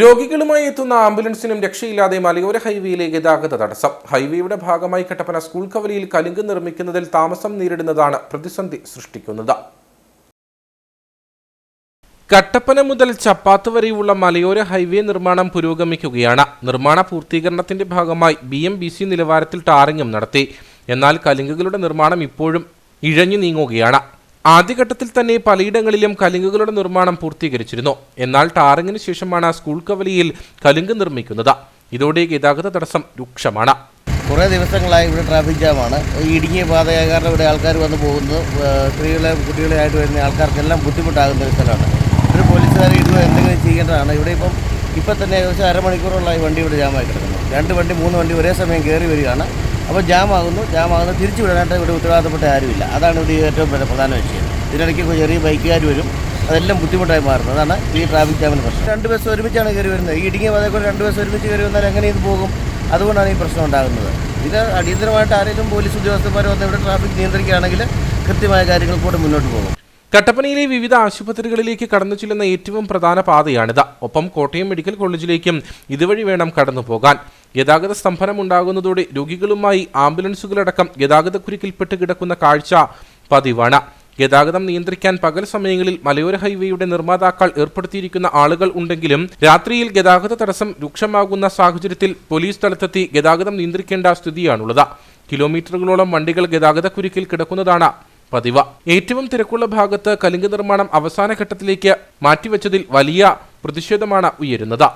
രോഗികളുമായി എത്തുന്ന ആംബുലൻസിനും രക്ഷയില്ലാതെ മലയോര ഹൈവേയിലെ ഗതാഗത തടസ്സം. ഹൈവേയുടെ ഭാഗമായി കട്ടപ്പന സ്കൂൾ കവലയിൽ കലുങ്ക് നിർമ്മിക്കുന്നതിൽ താമസം നേരിടുന്നതാണ് പ്രതിസന്ധി സൃഷ്ടിക്കുന്നത്. കട്ടപ്പന മുതൽ ചപ്പാത്ത് വരെയുള്ള മലയോര ഹൈവേ നിർമ്മാണം പുരോഗമിക്കുകയാണ്. നിർമ്മാണ പൂർത്തീകരണത്തിന്റെ ഭാഗമായി ബി എം ബി സി നിലവാരത്തിൽ ടാറിങ്ങും നടത്തി. എന്നാൽ കലുങ്കുകളുടെ നിർമ്മാണം ഇപ്പോഴും ഇഴഞ്ഞു നീങ്ങുകയാണ്. ആദ്യഘട്ടത്തിൽ തന്നെ പലയിടങ്ങളിലും കലുങ്കുകളുടെ നിർമ്മാണം പൂർത്തീകരിച്ചിരുന്നു. എന്നാൽ ടാറിങ്ങിന് ശേഷമാണ് സ്കൂൾ കവലിയിൽ കലുങ്ക് നിർമ്മിക്കുന്നത്. ഇതോടെ ഗതാഗത തടസ്സം രൂക്ഷമാണ്. കുറേ ദിവസങ്ങളായി ഇവിടെ ട്രാഫിക് ജാമാണ് ഈ ഇടുങ്ങിയ പാതയായ കാരണം ഇവിടെ ആൾക്കാർ വന്ന് പോകുന്നു. സ്ത്രീകളെ കുട്ടികളെ ആയിട്ട് വരുന്ന ആൾക്കാർക്കെല്ലാം ബുദ്ധിമുട്ടാകുന്ന ഒരു സ്ഥലമാണ്. ഒരു പോലീസുകാർ ഇടുക എന്തെങ്കിലും ചെയ്യേണ്ടതാണ്. ഇവിടെ ഇപ്പം ഇപ്പം തന്നെ ഏകദേശം അരമണിക്കൂറോളമായി വണ്ടി ഇവിടെ ജാമായി കിടക്കുന്നു രണ്ട് വണ്ടി മൂന്ന് വണ്ടി ഒരേ സമയം കയറി വരികയാണ്. അപ്പോൾ ജാമാകുന്നു. ജാമാകുന്നു. തിരിച്ചു വിടാനായിട്ട് ഇവിടെ ഉത്തരവാദിത്തപ്പെട്ട ആരുമില്ല. അതാണ് ഇവിടെ ഏറ്റവും പ്രധാന വിഷയം. ഇതിനിടയ്ക്ക് ചെറിയ ബൈക്കുകാർ വരും. അതെല്ലാം ബുദ്ധിമുട്ടായി മാറുന്നത് അതാണ് ഈ ട്രാഫിക് ജാമിന് പ്രശ്നം. രണ്ട് ബസ് ഒരുമിച്ചാണ് കയറി വരുന്നത്. ഈ ഇടുങ്ങിയ പാതയിൽ രണ്ട് ബസ് ഒരുമിച്ച് കയറി വന്നാൽ എങ്ങനെ ഇത് പോകും? അതുകൊണ്ടാണ് ഈ പ്രശ്നം ഉണ്ടാകുന്നത്. ഇത് അടിയന്തരമായിട്ട് ആരെങ്കിലും പോലീസ് ഉദ്യോഗസ്ഥന്മാർ വന്ന് ഇവിടെ ട്രാഫിക് നിയന്ത്രിക്കുകയാണെങ്കിൽ കൃത്യമായ കാര്യങ്ങൾ കൂടെ മുന്നോട്ട് പോകും. കട്ടപ്പനയിലെ വിവിധ ആശുപത്രികളിലേക്ക് കടന്നു ചെല്ലുന്ന ഏറ്റവും പ്രധാന പാതയാണിത്. ഒപ്പം കോട്ടയം മെഡിക്കൽ കോളേജിലേക്കും ഇതുവഴി വേണം കടന്നു പോകാൻ. ഗതാഗത സ്തംഭനം ഉണ്ടാകുന്നതോടെ രോഗികളുമായി ആംബുലൻസുകളടക്കം ഗതാഗതക്കുരുക്കിൽപ്പെട്ട് കിടക്കുന്ന കാഴ്ച പതിവാണ്. ഗതാഗതം നിയന്ത്രിക്കാൻ പകൽ സമയങ്ങളിൽ മലയോര ഹൈവേയുടെ നിർമ്മാതാക്കൾ ഏർപ്പെടുത്തിയിരിക്കുന്ന ആളുകൾ ഉണ്ടെങ്കിലും രാത്രിയിൽ ഗതാഗത തടസ്സം രൂക്ഷമാകുന്ന സാഹചര്യത്തിൽ പോലീസ് സ്ഥലത്തെത്തി ഗതാഗതം നിയന്ത്രിക്കേണ്ട സ്ഥിതിയാണുള്ളത്. കിലോമീറ്ററുകളോളം വണ്ടികൾ ഗതാഗതക്കുരുക്കിൽ കിടക്കുന്നതാണ് പതിവ്. ഏറ്റവും തിരക്കുള്ള ഭാഗത്ത് കലിംഗ നിർമ്മാണം അവസാന ഘട്ടത്തിലേക്ക് മാറ്റിവെച്ചതിൽ വലിയ പ്രതിഷേധമാണ് ഉയരുന്നത്.